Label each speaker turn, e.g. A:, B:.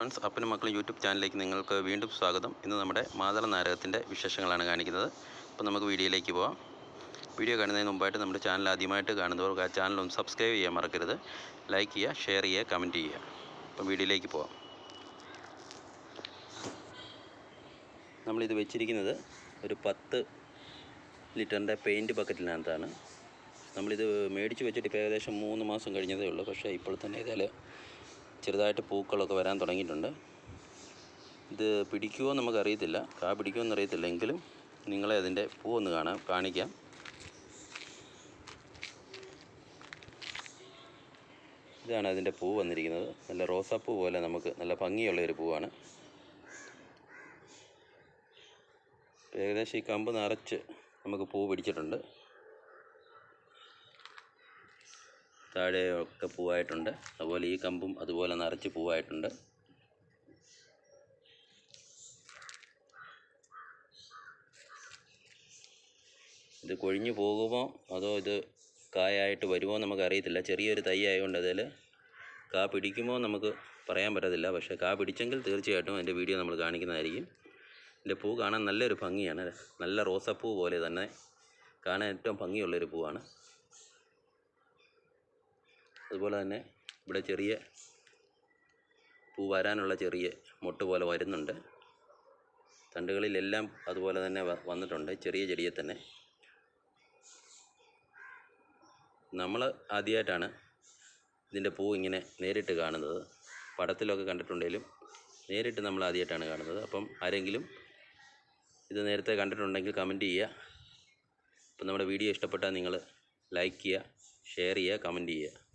A: Friends അപ്പനും മക്കളും YouTube ചാനലിലേക്ക് നിങ്ങൾക്ക് വീണ്ടും സ്വാഗതം. ഇന്ന് നമ്മുടെ മാതള നാരകത്തിന്റെ വിശേഷങ്ങളാണ് കാണിക്കുന്നത്. അപ്പോൾ നമുക്ക് വീഡിയോയിലേക്ക് പോവാം. വീഡിയോ കാണുന്നതിന് മുമ്പായിട്ട് നമ്മുടെ ചാനൽ ആദ്യമായിട്ട് കാണുന്നവർ ആ ഒന്ന് സബ്സ്ക്രൈബ് ചെയ്യാൻ മറക്കരുത്. ലൈക്ക് ചെയ്യുക ഷെയർ ചെയ്യുക കമന്റ് ചെയ്യുക. അപ്പം വീഡിയോയിലേക്ക് പോവാം. നമ്മളിത് വെച്ചിരിക്കുന്നത് ഒരു പത്ത് ലിറ്ററിന്റെ പെയിന്റ് ബക്കറ്റിനകത്താണ്. നമ്മളിത് മേടിച്ച് വെച്ചിട്ട് ഇപ്പോൾ ഏകദേശം മൂന്ന് മാസം കഴിഞ്ഞതേ ഉള്ളൂ. പക്ഷേ ഇപ്പോൾ തന്നെ ഇതിൽ ചെറുതായിട്ട് പൂക്കളൊക്കെ വരാൻ തുടങ്ങിയിട്ടുണ്ട്. ഇത് പിടിക്കുമോ നമുക്കറിയത്തില്ല. കാ പിടിക്കുമോ എന്നറിയത്തില്ല എങ്കിലും നിങ്ങളെ അതിന്റെ പൂ ഒന്ന് കാണാം കാണിക്കാം. ഇതാണ് അതിന്റെ പൂ വന്നിരിക്കുന്നത്. നല്ല റോസാപ്പൂ പോലെ നമുക്ക് നല്ല ഭംഗിയുള്ള ഒരു പൂവാണ്. ഏകദേശം ഈ കമ്പ് നിറച്ച് നമുക്ക് പൂ പിടിച്ചിട്ടുണ്ട്. താഴെയൊക്കെ പൂവായിട്ടുണ്ട്. അതുപോലെ ഈ കമ്പും അതുപോലെ നിറച്ച് പൂവായിട്ടുണ്ട്. ഇത് കൊഴിഞ്ഞു പോകുമോ? അതോ ഇത് കായായിട്ട് വരുമോ നമുക്കറിയത്തില്ല. ചെറിയൊരു തൈ ആയതുകൊണ്ട് അതിൽ കാ പിടിക്കുമോ നമുക്ക് പറയാൻ പറ്റത്തില്ല. പക്ഷേ കാ പിടിച്ചെങ്കിൽ തീർച്ചയായിട്ടും അതിന്റെ വീഡിയോ നമ്മൾ കാണിക്കുന്നതായിരിക്കും. ഇതിന്റെ പൂ കാണാൻ നല്ലൊരു ഭംഗിയാണ്. നല്ല റോസപ്പൂ പോലെ തന്നെ. കാണാൻ ഏറ്റവും ഭംഗിയുള്ളൊരു പൂവാണ്. അതുപോലെ തന്നെ ഇവിടെ ചെറിയ പൂ വരാനുള്ള ചെറിയ മൊട്ട് പോലെ വരുന്നുണ്ട്. തണ്ടുകളിലെല്ലാം അതുപോലെ തന്നെ വന്നിട്ടുണ്ട്. ചെറിയ ചെടിയെ തന്നെ. നമ്മൾ ആദ്യമായിട്ടാണ് ഇതിന്റെ പൂ ഇങ്ങനെ നേരിട്ട് കാണുന്നത്. പടത്തിലൊക്കെ കണ്ടിട്ടുണ്ടെങ്കിലും നേരിട്ട് നമ്മൾ ആദ്യമായിട്ടാണ് കാണുന്നത്. അപ്പം ആരെങ്കിലും ഇത് നേരത്തെ കണ്ടിട്ടുണ്ടെങ്കിൽ കമന്റ് ചെയ്യുക. അപ്പം നമ്മുടെ വീഡിയോ ഇഷ്ടപ്പെട്ടാൽ നിങ്ങൾ ലൈക്ക് ചെയ്യുക ഷെയർ ചെയ്യുക കമന്റ് ചെയ്യുക.